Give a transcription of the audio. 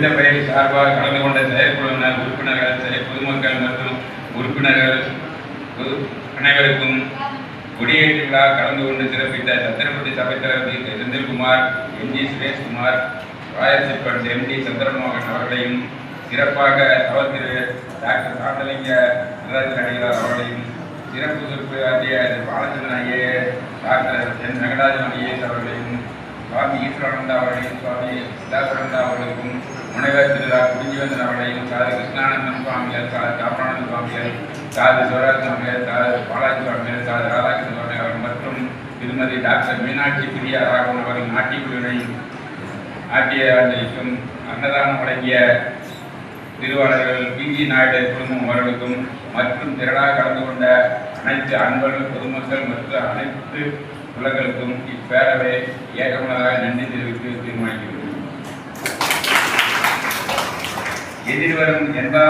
இந்த சார்பாக கலந்து கொண்ட செயற்குழுவினர் உறுப்பினர்கள் செயற் பொதுமக்கள் மற்றும் உறுப்பினர்கள் அனைவருக்கும் கொடியேற்று விழா கலந்து கொண்டு சிறப்பித்த சத்திரப்பதி சபைத்தலைவர் தி. செந்தில்குமார் எம்ஜி சுரேஷ்குமார் ராயல் சிப்பன் எம்டி சந்திரமோகன் அவர்களையும் சிறப்பாக அவர் திரு டாக்டர் சாந்தலிங்க நடராஜன் அடிகளார் அவர்களையும் சிறப்பு சுருப்பு ஆற்றிய Balachandran IAS doctor N. Venkatajan IAS அவர்களையும் சுவாமி ஈஸ்வரானந்தா அவர்களையும் சுவாமி சிதாசிவனந்தா அவர்களுக்கும் முனைவர் திருவிழா ரா. குடிஜீவந்தன் அவர்களையும் சாது கிருஷ்ணானந்தன் சுவாமிகள் சாது காப்பானந்த சுவாமிகள் சாது சிவராஜ் சுவாமிகள் சாது பாலாஜி சுவாமிகள் சாது ராதாகிருஷ்ண சுவாமிகள் அவர்கள் மற்றும் திருமதி டாக்டர் மீனாட்சி பிரியா ராகவன் அவர்கள் நாட்டிக்குழுவினை ஆட்டிய அஞ்சலிக்கும் அன்னதானம் வழங்கிய திருவாளர்கள் பி ஜி நாயுடு குடும்பம் அவர்களுக்கும் மற்றும் திரளாக கலந்து கொண்ட அனைத்து அன்பர்கள் பொதுமக்கள் மற்றும் அனைத்து உலகளுக்கும் இப்பேரவை ஏகமனதாக நன்றி தெரிவித்து Ini juga 到